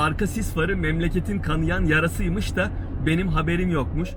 arka sis farı memleketin kanayan yarasıymış da benim haberim yokmuş.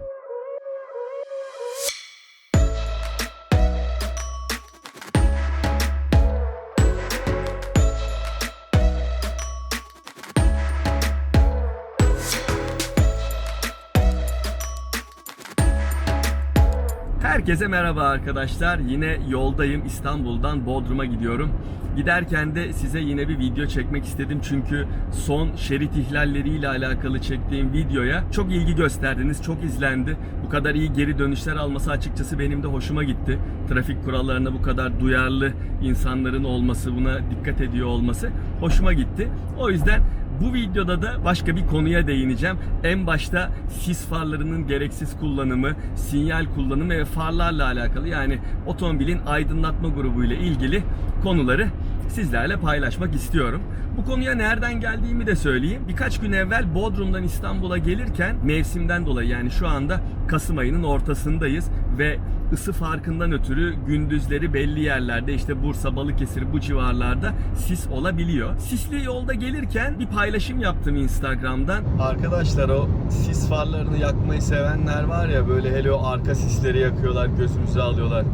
Herkese merhaba arkadaşlar. Yine yoldayım. İstanbul'dan Bodrum'a gidiyorum. Giderken de size yine bir video çekmek istedim çünkü son şerit ihlalleriyle alakalı çektiğim videoya çok ilgi gösterdiniz, çok izlendi. Bu kadar iyi geri dönüşler alması açıkçası benim de hoşuma gitti. Trafik kurallarına bu kadar duyarlı insanların olması, buna dikkat ediyor olması hoşuma gitti. O yüzden bu videoda da başka bir konuya değineceğim. En başta sis farlarının gereksiz kullanımı, sinyal kullanımı ve farlarla alakalı yani otomobilin aydınlatma grubu ile ilgili konuları sizlerle paylaşmak istiyorum. Bu konuya nereden geldiğimi de söyleyeyim. Birkaç gün evvel Bodrum'dan İstanbul'a gelirken mevsimden dolayı yani şu anda Kasım ayının ortasındayız ve ısı farkından ötürü gündüzleri belli yerlerde işte Bursa, Balıkesir bu civarlarda sis olabiliyor. Sisli yolda gelirken bir paylaşım yaptım Instagram'dan. Arkadaşlar o sis farlarını yakmayı sevenler var ya böyle hele o arka sisleri yakıyorlar gözümüzü alıyorlar.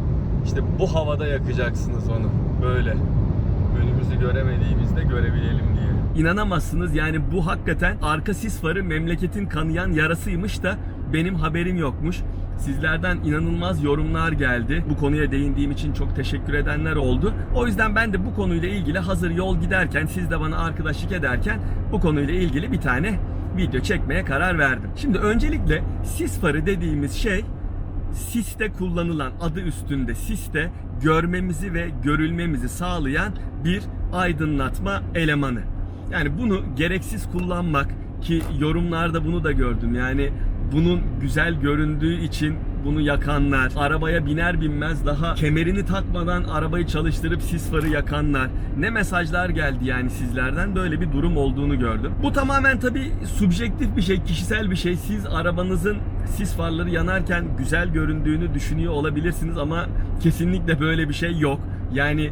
İşte bu havada yakacaksınız onu böyle. Önümüzü göremediğimizde görebilelim diye. İnanamazsınız yani bu hakikaten arka sis farı memleketin kanayan yarasıymış da benim haberim yokmuş. Sizlerden inanılmaz yorumlar geldi. Bu konuya değindiğim için çok teşekkür edenler oldu. O yüzden ben de bu konuyla ilgili hazır yol giderken siz de bana arkadaşlık ederken bu konuyla ilgili bir tane video çekmeye karar verdim. Şimdi öncelikle sis farı dediğimiz şey siste kullanılan adı üstünde siste görmemizi ve görülmemizi sağlayan bir aydınlatma elemanı. Yani bunu gereksiz kullanmak ki yorumlarda bunu da gördüm. Yani bunun güzel göründüğü için bunu yakanlar, arabaya biner binmez daha kemerini takmadan arabayı çalıştırıp sis farı yakanlar. Ne mesajlar geldi yani sizlerden böyle bir durum olduğunu gördüm. Bu tamamen tabi subjektif bir şey, kişisel bir şey. Siz arabanızın sis farları yanarken güzel göründüğünü düşünüyor olabilirsiniz ama kesinlikle böyle bir şey yok. Yani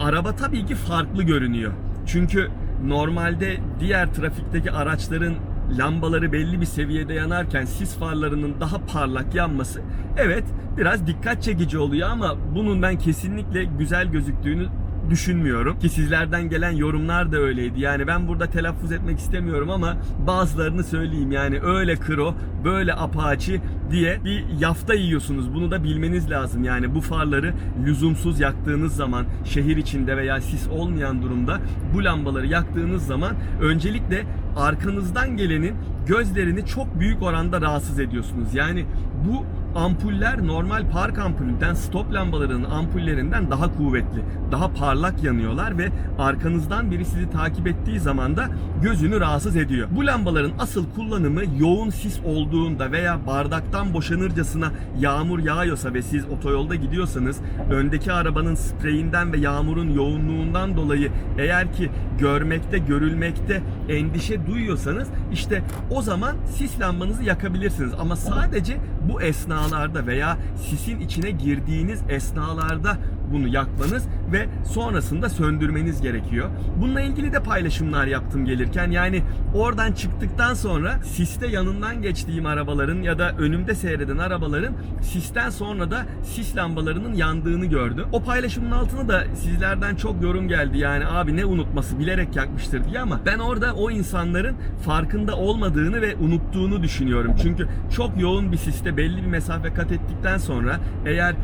araba tabii ki farklı görünüyor. Çünkü normalde diğer trafikteki araçların lambaları belli bir seviyede yanarken sis farlarının daha parlak yanması evet biraz dikkat çekici oluyor ama bunun ben kesinlikle güzel gözüktüğünü düşünmüyorum ki sizlerden gelen yorumlar da öyleydi. Yani ben burada telaffuz etmek istemiyorum ama bazılarını söyleyeyim. Yani öyle kro, böyle apaçi diye bir yafta yiyorsunuz. Bunu da bilmeniz lazım. Yani bu farları lüzumsuz yaktığınız zaman şehir içinde veya sis olmayan durumda bu lambaları yaktığınız zaman öncelikle arkanızdan gelenin gözlerini çok büyük oranda rahatsız ediyorsunuz. Yani bu ampuller normal park ampulünden stop lambalarının ampullerinden daha kuvvetli, daha parlak yanıyorlar ve arkanızdan biri sizi takip ettiği zaman da gözünü rahatsız ediyor. Bu lambaların asıl kullanımı yoğun sis olduğunda veya bardaktan boşanırcasına yağmur yağıyorsa ve siz otoyolda gidiyorsanız öndeki arabanın spreyinden ve yağmurun yoğunluğundan dolayı eğer ki görmekte, görülmekte endişe duyuyorsanız işte o zaman sis lambanızı yakabilirsiniz. Ama sadece bu esnalarda veya sisin içine girdiğiniz esnalarda bunu yakmanız ve sonrasında söndürmeniz gerekiyor. Bununla ilgili de paylaşımlar yaptım gelirken. Yani oradan çıktıktan sonra siste yanından geçtiğim arabaların ya da önümde seyreden arabaların sisten sonra da sis lambalarının yandığını gördüm. O paylaşımın altına da sizlerden çok yorum geldi. Yani abi ne unutması bilerek yakmıştır diye ama ben orada o insanların farkında olmadığını ve unuttuğunu düşünüyorum. Çünkü çok yoğun bir siste belli bir mesafe kat ettikten sonra eğer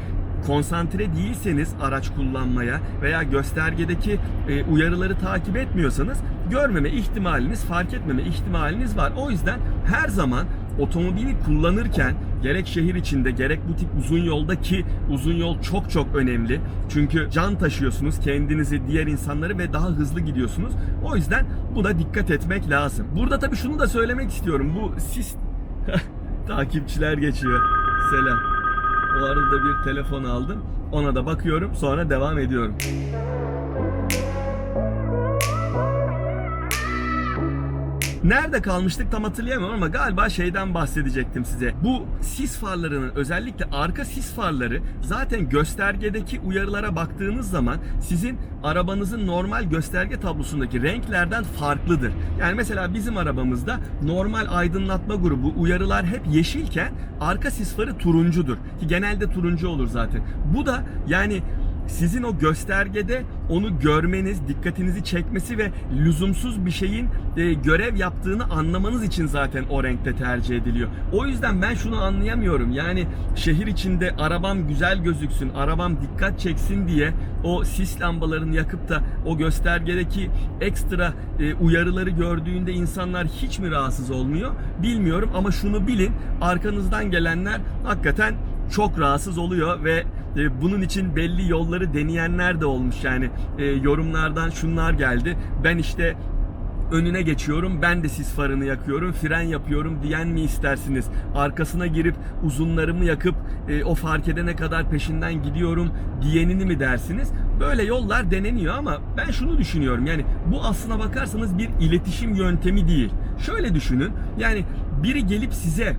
konsantre değilseniz araç kullanmaya veya göstergedeki e, uyarıları takip etmiyorsanız görmeme ihtimaliniz, fark etmeme ihtimaliniz var. O yüzden her zaman otomobili kullanırken gerek şehir içinde gerek bu tip uzun yolda ki uzun yol çok çok önemli. Çünkü can taşıyorsunuz kendinizi, diğer insanları ve daha hızlı gidiyorsunuz. O yüzden buna dikkat etmek lazım. Burada tabii şunu da söylemek istiyorum. Bu sis takipçiler geçiyor. Selam. O arada bir telefon aldım. Ona da bakıyorum. Sonra devam ediyorum. Nerede kalmıştık tam hatırlayamıyorum ama galiba şeyden bahsedecektim size. Bu sis farlarının özellikle arka sis farları zaten göstergedeki uyarılara baktığınız zaman sizin arabanızın normal gösterge tablosundaki renklerden farklıdır. Yani mesela bizim arabamızda normal aydınlatma grubu uyarılar hep yeşilken arka sis farı turuncudur. Ki genelde turuncu olur zaten. Bu da yani sizin o göstergede onu görmeniz, dikkatinizi çekmesi ve lüzumsuz bir şeyin e, görev yaptığını anlamanız için zaten o renkte tercih ediliyor. O yüzden ben şunu anlayamıyorum. Yani şehir içinde arabam güzel gözüksün, arabam dikkat çeksin diye o sis lambalarını yakıp da o göstergedeki ekstra e, uyarıları gördüğünde insanlar hiç mi rahatsız olmuyor bilmiyorum ama şunu bilin arkanızdan gelenler hakikaten çok rahatsız oluyor ve e, bunun için belli yolları deneyenler de olmuş yani. E, yorumlardan şunlar geldi. Ben işte önüne geçiyorum ben de sis farını yakıyorum fren yapıyorum diyen mi istersiniz? Arkasına girip uzunlarımı yakıp e, o fark edene kadar peşinden gidiyorum diyenini mi dersiniz? Böyle yollar deneniyor ama ben şunu düşünüyorum. Yani bu aslına bakarsanız bir iletişim yöntemi değil. Şöyle düşünün yani biri gelip size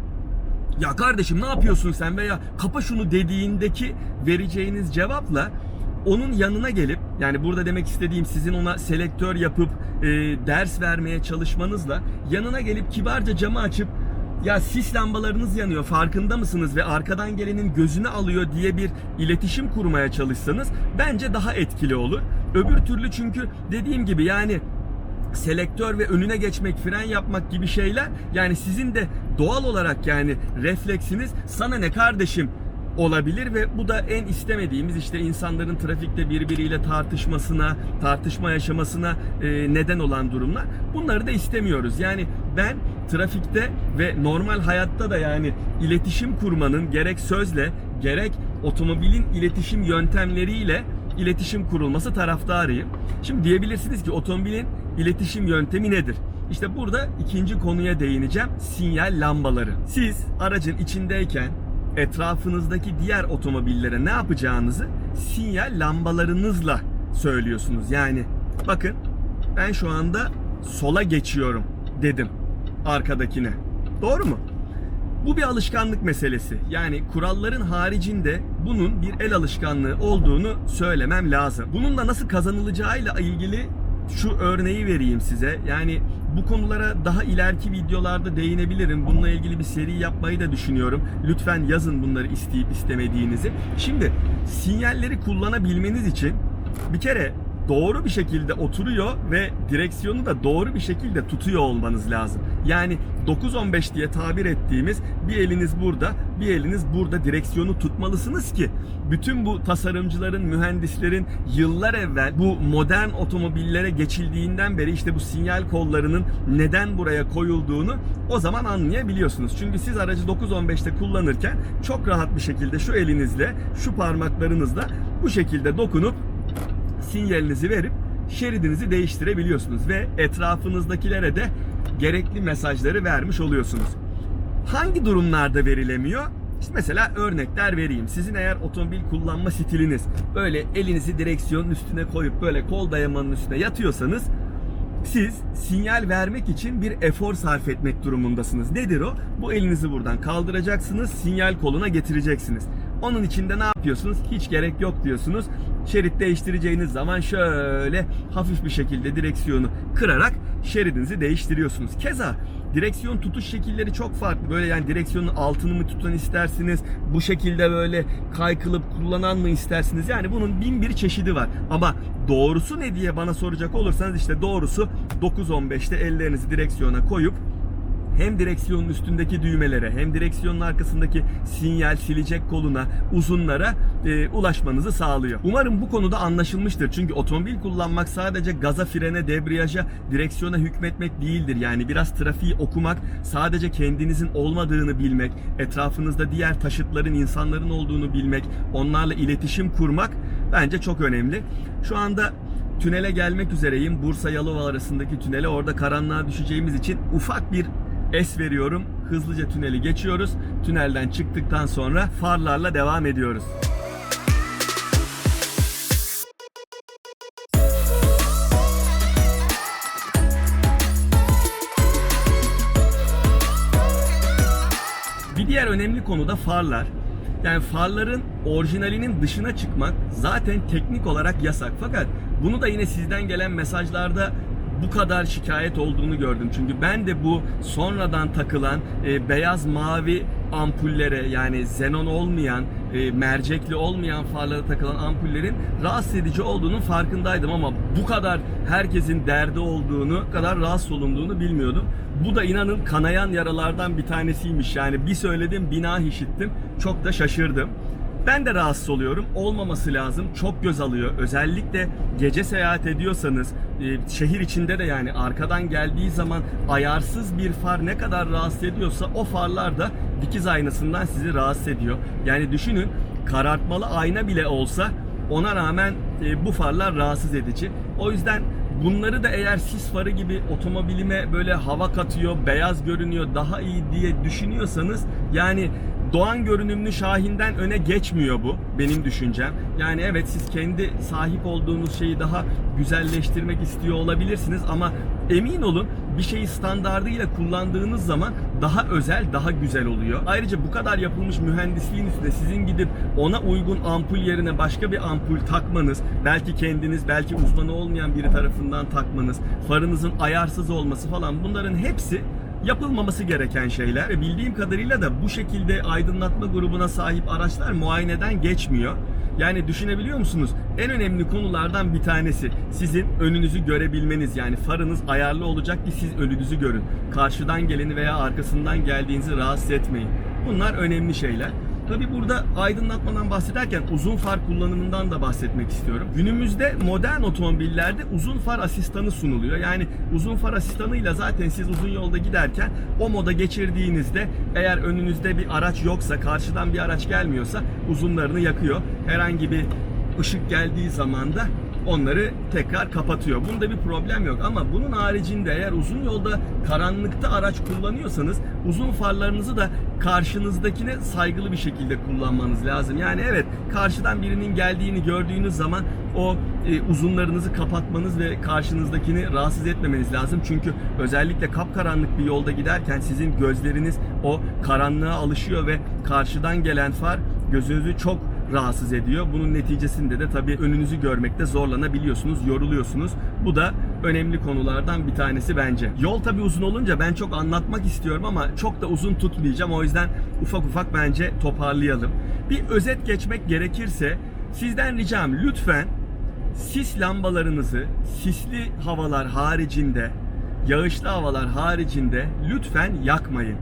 ya kardeşim ne yapıyorsun sen veya kapa şunu dediğindeki vereceğiniz cevapla onun yanına gelip yani burada demek istediğim sizin ona selektör yapıp e, ders vermeye çalışmanızla yanına gelip kibarca camı açıp ya sis lambalarınız yanıyor farkında mısınız ve arkadan gelenin gözünü alıyor diye bir iletişim kurmaya çalışsanız bence daha etkili olur. Öbür türlü çünkü dediğim gibi yani selektör ve önüne geçmek, fren yapmak gibi şeyler yani sizin de doğal olarak yani refleksiniz sana ne kardeşim olabilir ve bu da en istemediğimiz işte insanların trafikte birbiriyle tartışmasına, tartışma yaşamasına e, neden olan durumlar. Bunları da istemiyoruz. Yani ben trafikte ve normal hayatta da yani iletişim kurmanın gerek sözle gerek otomobilin iletişim yöntemleriyle iletişim kurulması taraftarıyım. Şimdi diyebilirsiniz ki otomobilin iletişim yöntemi nedir? İşte burada ikinci konuya değineceğim. Sinyal lambaları. Siz aracın içindeyken etrafınızdaki diğer otomobillere ne yapacağınızı sinyal lambalarınızla söylüyorsunuz. Yani bakın ben şu anda sola geçiyorum dedim arkadakine. Doğru mu? Bu bir alışkanlık meselesi. Yani kuralların haricinde bunun bir el alışkanlığı olduğunu söylemem lazım. Bununla nasıl kazanılacağıyla ilgili şu örneği vereyim size. Yani bu konulara daha ileriki videolarda değinebilirim. Bununla ilgili bir seri yapmayı da düşünüyorum. Lütfen yazın bunları isteyip istemediğinizi. Şimdi sinyalleri kullanabilmeniz için bir kere doğru bir şekilde oturuyor ve direksiyonu da doğru bir şekilde tutuyor olmanız lazım. Yani 9-15 diye tabir ettiğimiz bir eliniz burada, bir eliniz burada direksiyonu tutmalısınız ki bütün bu tasarımcıların, mühendislerin yıllar evvel bu modern otomobillere geçildiğinden beri işte bu sinyal kollarının neden buraya koyulduğunu o zaman anlayabiliyorsunuz. Çünkü siz aracı 9-15'te kullanırken çok rahat bir şekilde şu elinizle, şu parmaklarınızla bu şekilde dokunup sinyalinizi verip şeridinizi değiştirebiliyorsunuz ve etrafınızdakilere de gerekli mesajları vermiş oluyorsunuz. Hangi durumlarda verilemiyor? İşte mesela örnekler vereyim. Sizin eğer otomobil kullanma stiliniz böyle elinizi direksiyonun üstüne koyup böyle kol dayamanın üstüne yatıyorsanız siz sinyal vermek için bir efor sarf etmek durumundasınız. Nedir o? Bu elinizi buradan kaldıracaksınız, sinyal koluna getireceksiniz. Onun için de ne yapıyorsunuz? Hiç gerek yok diyorsunuz. Şerit değiştireceğiniz zaman şöyle hafif bir şekilde direksiyonu kırarak şeridinizi değiştiriyorsunuz. Keza direksiyon tutuş şekilleri çok farklı. Böyle yani direksiyonun altını mı tutan istersiniz? Bu şekilde böyle kaykılıp kullanan mı istersiniz? Yani bunun bin bir çeşidi var. Ama doğrusu ne diye bana soracak olursanız işte doğrusu 9-15'te ellerinizi direksiyona koyup hem direksiyonun üstündeki düğmelere hem direksiyonun arkasındaki sinyal silecek koluna uzunlara e, ulaşmanızı sağlıyor. Umarım bu konuda anlaşılmıştır. Çünkü otomobil kullanmak sadece gaza, frene, debriyaja, direksiyona hükmetmek değildir. Yani biraz trafiği okumak, sadece kendinizin olmadığını bilmek, etrafınızda diğer taşıtların, insanların olduğunu bilmek, onlarla iletişim kurmak bence çok önemli. Şu anda tünele gelmek üzereyim. Bursa Yalova arasındaki tünele. Orada karanlığa düşeceğimiz için ufak bir es veriyorum. Hızlıca tüneli geçiyoruz. Tünelden çıktıktan sonra farlarla devam ediyoruz. Bir diğer önemli konu da farlar. Yani farların orijinalinin dışına çıkmak zaten teknik olarak yasak. Fakat bunu da yine sizden gelen mesajlarda bu kadar şikayet olduğunu gördüm. Çünkü ben de bu sonradan takılan e, beyaz mavi ampullere yani xenon olmayan, e, mercekli olmayan farlara takılan ampullerin rahatsız edici olduğunun farkındaydım ama bu kadar herkesin derdi olduğunu, kadar rahatsız olunduğunu bilmiyordum. Bu da inanın kanayan yaralardan bir tanesiymiş. Yani bir söyledim bina işittim. Çok da şaşırdım. Ben de rahatsız oluyorum. Olmaması lazım. Çok göz alıyor. Özellikle gece seyahat ediyorsanız e, şehir içinde de yani arkadan geldiği zaman ayarsız bir far ne kadar rahatsız ediyorsa o farlar da dikiz aynasından sizi rahatsız ediyor. Yani düşünün karartmalı ayna bile olsa ona rağmen e, bu farlar rahatsız edici. O yüzden bunları da eğer sis farı gibi otomobilime böyle hava katıyor, beyaz görünüyor, daha iyi diye düşünüyorsanız yani Doğan görünümlü Şahin'den öne geçmiyor bu benim düşüncem. Yani evet siz kendi sahip olduğunuz şeyi daha güzelleştirmek istiyor olabilirsiniz ama emin olun bir şeyi standardıyla kullandığınız zaman daha özel, daha güzel oluyor. Ayrıca bu kadar yapılmış mühendisliğin üstünde sizin gidip ona uygun ampul yerine başka bir ampul takmanız, belki kendiniz, belki uzmanı olmayan biri tarafından takmanız, farınızın ayarsız olması falan bunların hepsi yapılmaması gereken şeyler. Bildiğim kadarıyla da bu şekilde aydınlatma grubuna sahip araçlar muayeneden geçmiyor. Yani düşünebiliyor musunuz? En önemli konulardan bir tanesi sizin önünüzü görebilmeniz. Yani farınız ayarlı olacak ki siz önünüzü görün. Karşıdan geleni veya arkasından geldiğinizi rahatsız etmeyin. Bunlar önemli şeyler. Tabi burada aydınlatmadan bahsederken uzun far kullanımından da bahsetmek istiyorum. Günümüzde modern otomobillerde uzun far asistanı sunuluyor. Yani uzun far asistanıyla zaten siz uzun yolda giderken o moda geçirdiğinizde eğer önünüzde bir araç yoksa, karşıdan bir araç gelmiyorsa uzunlarını yakıyor. Herhangi bir ışık geldiği zaman da onları tekrar kapatıyor. Bunda bir problem yok ama bunun haricinde eğer uzun yolda karanlıkta araç kullanıyorsanız uzun farlarınızı da karşınızdakine saygılı bir şekilde kullanmanız lazım. Yani evet karşıdan birinin geldiğini gördüğünüz zaman o e, uzunlarınızı kapatmanız ve karşınızdakini rahatsız etmemeniz lazım. Çünkü özellikle kapkaranlık bir yolda giderken sizin gözleriniz o karanlığa alışıyor ve karşıdan gelen far gözünüzü çok rahatsız ediyor. Bunun neticesinde de tabii önünüzü görmekte zorlanabiliyorsunuz, yoruluyorsunuz. Bu da önemli konulardan bir tanesi bence. Yol tabii uzun olunca ben çok anlatmak istiyorum ama çok da uzun tutmayacağım. O yüzden ufak ufak bence toparlayalım. Bir özet geçmek gerekirse sizden ricam lütfen sis lambalarınızı sisli havalar haricinde, yağışlı havalar haricinde lütfen yakmayın.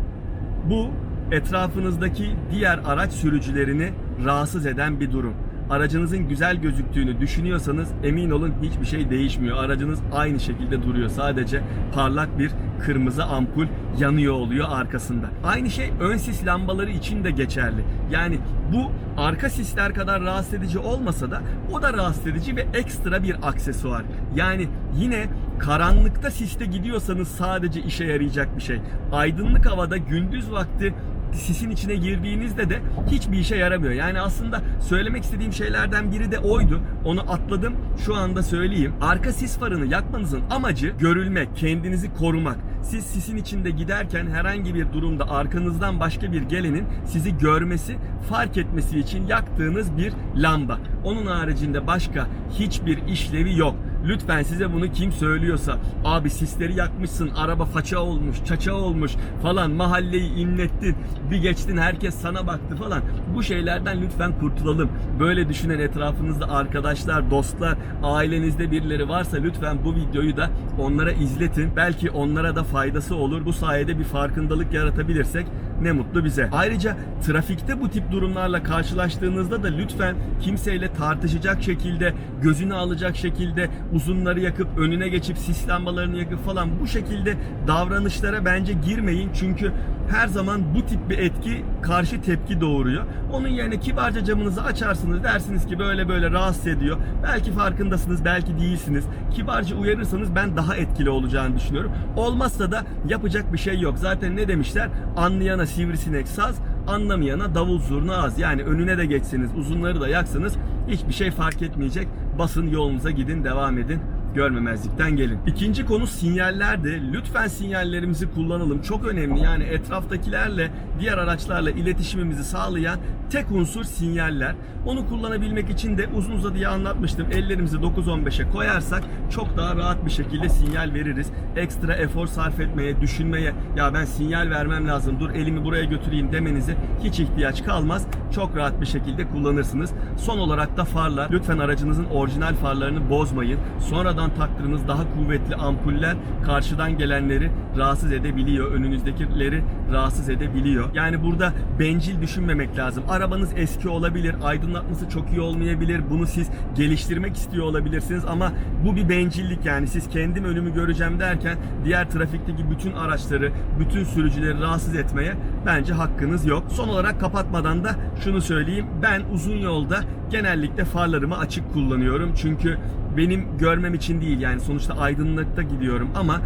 Bu etrafınızdaki diğer araç sürücülerini rahatsız eden bir durum. Aracınızın güzel gözüktüğünü düşünüyorsanız emin olun hiçbir şey değişmiyor. Aracınız aynı şekilde duruyor. Sadece parlak bir kırmızı ampul yanıyor oluyor arkasında. Aynı şey ön sis lambaları için de geçerli. Yani bu arka sisler kadar rahatsız edici olmasa da o da rahatsız edici ve ekstra bir aksesuar. Yani yine karanlıkta siste gidiyorsanız sadece işe yarayacak bir şey. Aydınlık havada gündüz vakti sisin içine girdiğinizde de hiçbir işe yaramıyor. Yani aslında söylemek istediğim şeylerden biri de oydu. Onu atladım. Şu anda söyleyeyim. Arka sis farını yakmanızın amacı görülmek, kendinizi korumak. Siz sisin içinde giderken herhangi bir durumda arkanızdan başka bir gelenin sizi görmesi, fark etmesi için yaktığınız bir lamba. Onun haricinde başka hiçbir işlevi yok. Lütfen size bunu kim söylüyorsa abi sisleri yakmışsın araba faça olmuş çaça olmuş falan mahalleyi inlettin bir geçtin herkes sana baktı falan bu şeylerden lütfen kurtulalım. Böyle düşünen etrafınızda arkadaşlar dostlar ailenizde birileri varsa lütfen bu videoyu da onlara izletin. Belki onlara da faydası olur. Bu sayede bir farkındalık yaratabilirsek ne mutlu bize. Ayrıca trafikte bu tip durumlarla karşılaştığınızda da lütfen kimseyle tartışacak şekilde, gözünü alacak şekilde uzunları yakıp önüne geçip sis lambalarını yakıp falan bu şekilde davranışlara bence girmeyin. Çünkü her zaman bu tip bir etki karşı tepki doğuruyor. Onun yerine kibarca camınızı açarsınız dersiniz ki böyle böyle rahatsız ediyor. Belki farkındasınız, belki değilsiniz. Kibarca uyarırsanız ben daha etkili olacağını düşünüyorum. Olmazsa da yapacak bir şey yok. Zaten ne demişler? Anlayana sivrisinek saz, anlamayana davul zurna az. Yani önüne de geçseniz, uzunları da yaksanız hiçbir şey fark etmeyecek. Basın yolunuza gidin, devam edin. Görmemezlikten gelin. İkinci konu sinyallerdi. Lütfen sinyallerimizi kullanalım. Çok önemli. Yani etraftakilerle, diğer araçlarla iletişimimizi sağlayan tek unsur sinyaller. Onu kullanabilmek için de uzun uzadıya anlatmıştım. Ellerimizi 9-15'e koyarsak çok daha rahat bir şekilde sinyal veririz. Ekstra efor sarf etmeye, düşünmeye, ya ben sinyal vermem lazım, dur elimi buraya götüreyim demenize hiç ihtiyaç kalmaz. Çok rahat bir şekilde kullanırsınız. Son olarak da farlar. Lütfen aracınızın orijinal farlarını bozmayın. Sonradan taktığınız daha kuvvetli ampuller karşıdan gelenleri rahatsız edebiliyor. Önünüzdekileri rahatsız edebiliyor. Yani burada bencil düşünmemek lazım. Arabanız eski olabilir, aydınlatması çok iyi olmayabilir. Bunu siz geliştirmek istiyor olabilirsiniz ama bu bir bencillik yani. Siz kendim önümü göreceğim derken diğer trafikteki bütün araçları, bütün sürücüleri rahatsız etmeye bence hakkınız yok. Son olarak kapatmadan da şunu söyleyeyim. Ben uzun yolda genellikle farlarımı açık kullanıyorum. Çünkü benim görmem için değil yani sonuçta aydınlıkta gidiyorum ama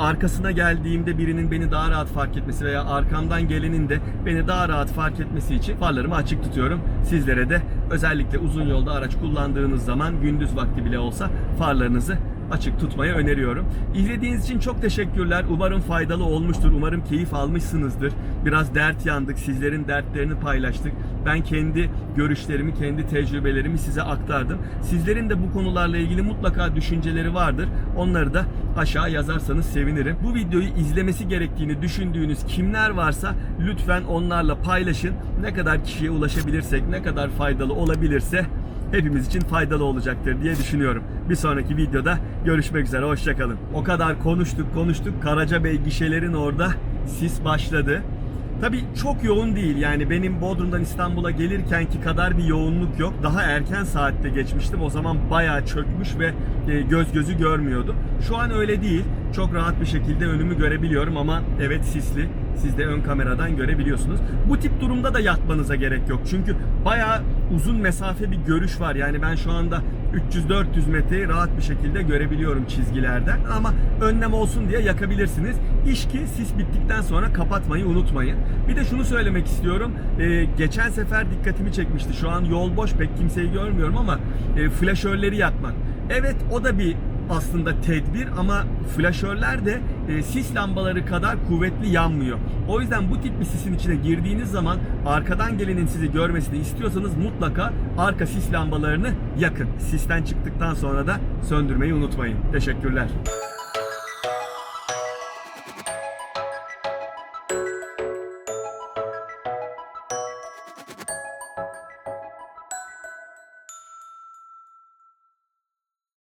arkasına geldiğimde birinin beni daha rahat fark etmesi veya arkamdan gelenin de beni daha rahat fark etmesi için farlarımı açık tutuyorum. Sizlere de özellikle uzun yolda araç kullandığınız zaman gündüz vakti bile olsa farlarınızı açık tutmayı öneriyorum. İzlediğiniz için çok teşekkürler. Umarım faydalı olmuştur. Umarım keyif almışsınızdır. Biraz dert yandık. Sizlerin dertlerini paylaştık. Ben kendi görüşlerimi, kendi tecrübelerimi size aktardım. Sizlerin de bu konularla ilgili mutlaka düşünceleri vardır. Onları da aşağı yazarsanız sevinirim. Bu videoyu izlemesi gerektiğini düşündüğünüz kimler varsa lütfen onlarla paylaşın. Ne kadar kişiye ulaşabilirsek, ne kadar faydalı olabilirse hepimiz için faydalı olacaktır diye düşünüyorum. Bir sonraki videoda görüşmek üzere. Hoşçakalın. O kadar konuştuk konuştuk. Karacabey gişelerin orada sis başladı. Tabii çok yoğun değil yani benim Bodrum'dan İstanbul'a gelirkenki kadar bir yoğunluk yok. Daha erken saatte geçmiştim. O zaman bayağı çökmüş ve e, göz gözü görmüyordu. Şu an öyle değil. Çok rahat bir şekilde önümü görebiliyorum ama evet sisli. Siz de ön kameradan görebiliyorsunuz. Bu tip durumda da yatmanıza gerek yok. Çünkü bayağı uzun mesafe bir görüş var. Yani ben şu anda 300-400 metreyi rahat bir şekilde görebiliyorum çizgilerden. Ama önlem olsun diye yakabilirsiniz. İş ki sis bittikten sonra kapatmayı unutmayın. Bir de şunu söylemek istiyorum. Ee, geçen sefer dikkatimi çekmişti. Şu an yol boş pek kimseyi görmüyorum ama e, flaşörleri yakmak. Evet o da bir aslında tedbir ama flaşörler de e, sis lambaları kadar kuvvetli yanmıyor. O yüzden bu tip bir sisin içine girdiğiniz zaman arkadan gelenin sizi görmesini istiyorsanız mutlaka arka sis lambalarını yakın. Sisten çıktıktan sonra da söndürmeyi unutmayın. Teşekkürler.